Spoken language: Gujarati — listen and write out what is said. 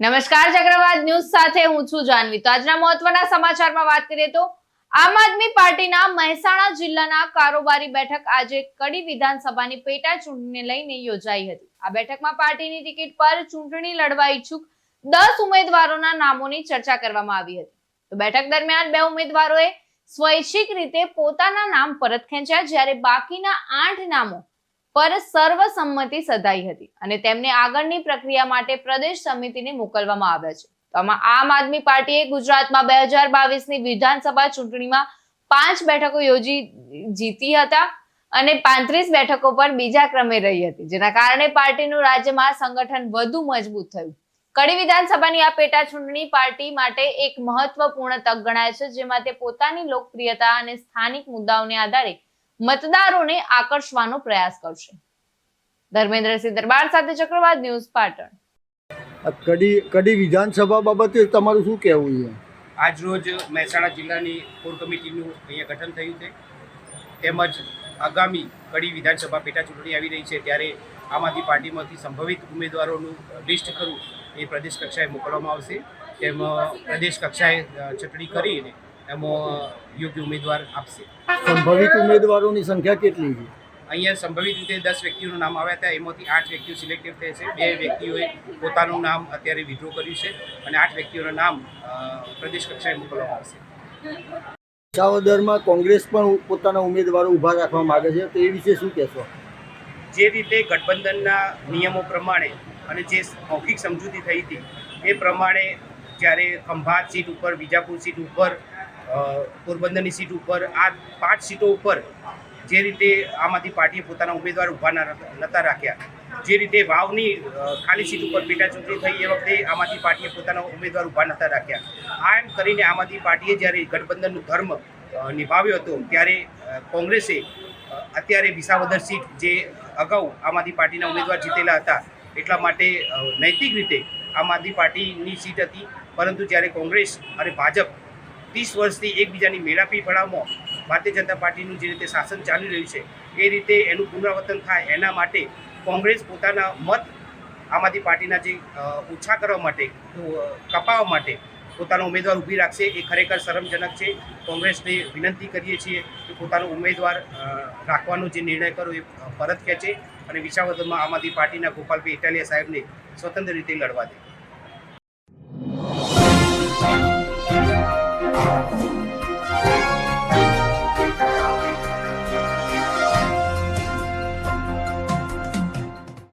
નમસ્કાર, ચક્રવાત ન્યૂઝ સાથે હું છું જાનવી. તો આજના મહત્વના સમાચારમાં વાત કરીએ તો આમ આદમી પાર્ટીના મહેસાણા જિલ્લાના કારોબારી બેઠક આજે કડી વિધાનસભાની પેટા ચૂંટણીને લઈને યોજાઈ હતી. આ બેઠકમાં પાર્ટીની ટિકિટ પર ચૂંટણી લડવા ઈચ્છુક દસ ઉમેદવારોના નામોની ચર્ચા કરવામાં આવી હતી. તો બેઠક દરમિયાન બે ઉમેદવારોએ સ્વૈચ્છિક રીતે પોતાના નામ પરત ખેંચ્યા, જ્યારે બાકીના આઠ નામો પર સર્વસંમતિ સધાઈ હતી અને તેમને આગળની પ્રક્રિયા માટે પ્રદેશ સમિતિને મોકલવામાં આવ્યા છે. તો આમાં આમ આદમી પાર્ટીએ ગુજરાતમાં બે હજાર બાવીસની વિધાનસભા ચૂંટણીમાં પાંચ બેઠકો યોજી જીતી હતા અને પાંત્રીસ બેઠકો પર બીજા ક્રમે રહી હતી, જેના કારણે પાર્ટીનું રાજ્યમાં સંગઠન વધુ મજબૂત થયું. કડી વિધાનસભાની આ પેટા ચૂંટણી પાર્ટી માટે એક મહત્વપૂર્ણ તક ગણાય છે, જેમાં તે પોતાની લોકપ્રિયતા અને સ્થાનિક મુદ્દાઓને આધારે મતદારોને આકર્ષવાનો પ્રયાસ કરશે. ધર્મેન્દ્રસિંહ દરબાર સાથે ચક્રવાત ન્યૂઝ પાટણ. કડી કડી વિધાનસભા બાબતે તમારું શું કહેવું છે? આજ રોજ મહેસાણા જિલ્લાની કોર કમિટીનું અહીંયા ગઠન થયું છે. તેમજ આગામી કડી વિધાનસભા પેટા ચૂંટણી આવી રહી છે ત્યારે આમ આદમી પાર્ટીમાંથી સંભવિત ઉમેદવારોનું લિસ્ટ કરવું એ પ્રદેશ કક્ષાએ મોકલવામાં આવશે. તેમાં પ્રદેશ કક્ષાએ ચૂંટણી કરીને એમાં યોગ્ય ઉમેદવાર આપશે. સંભવિત ઉમેદવારોની સંખ્યા કેટલી છે? અહીંયા સંભવિત રીતે દસ વ્યક્તિઓનું નામ આવ્યા હતા. એમાંથી આઠ વ્યક્તિઓ સિલેક્ટેડ થયા છે. બે વ્યક્તિઓએ પોતાનું નામ અત્યારે વિડ્રો કર્યું છે અને આઠ વ્યક્તિઓનું નામ પ્રદેશ કક્ષાએ મોકલવામાં આવશે. ચાવદરમાં કોંગ્રેસ પણ પોતાના ઉમેદવારો ઊભા રાખવા માગે છે. તો એ વિશે શું કહેશો? જે રીતે ગઠબંધનના નિયમો પ્રમાણે અને જે મૌખિક સમજૂતી થઈ હતી એ પ્રમાણે જ્યારે ખંભાત સીટ ઉપર વિજાપુર સીટ ઉપર પોરબંદરની સીટ ઉપર, આ પાંચ સીટો ઉપર જે રીતે આમ આદમી પાર્ટીએ પોતાના ઉમેદવાર ઊભા નહોતા રાખ્યા, જે રીતે વાવની ખાલી સીટ ઉપર પેટાચૂંટણી થઈ એ વખતે આમ આદમી પાર્ટીએ પોતાના ઉમેદવાર ઊભા નહોતા રાખ્યા. આ એમ કરીને આમ આદમી પાર્ટીએ જ્યારે ગઠબંધનનો ધર્મ નિભાવ્યો હતો, ત્યારે કોંગ્રેસે અત્યારે વિસાવદર સીટ જે અગાઉ આમ આદમી પાર્ટીના ઉમેદવાર જીતેલા હતા, એટલા માટે નૈતિક રીતે આમ આદમી પાર્ટીની સીટ હતી, પરંતુ જ્યારે કોંગ્રેસ અને ભાજપ ત્રીસ વર્ષથી એકબીજાની મેળાપી પડાવમાં ભારતીય જનતા પાર્ટીનું જે રીતે શાસન ચાલી રહ્યું છે, એ રીતે એનું પુનરાવર્તન થાય એના માટે કોંગ્રેસ પોતાના મત આમ આદમી પાર્ટીના જે ઓછા કરવા માટે કપાવવા માટે પોતાનો ઉમેદવાર ઊભી રાખશે. એ ખરેખર શરમજનક છે. કોંગ્રેસને વિનંતી કરીએ છીએ કે પોતાનો ઉમેદવાર રાખવાનો જે નિર્ણય કરો એ પરત ખેંચે અને વિસાવદરમાં આમ આદમી પાર્ટીના ગોપાલભાઈ ઇટાલિયા સાહેબને સ્વતંત્ર રીતે લડવા દે.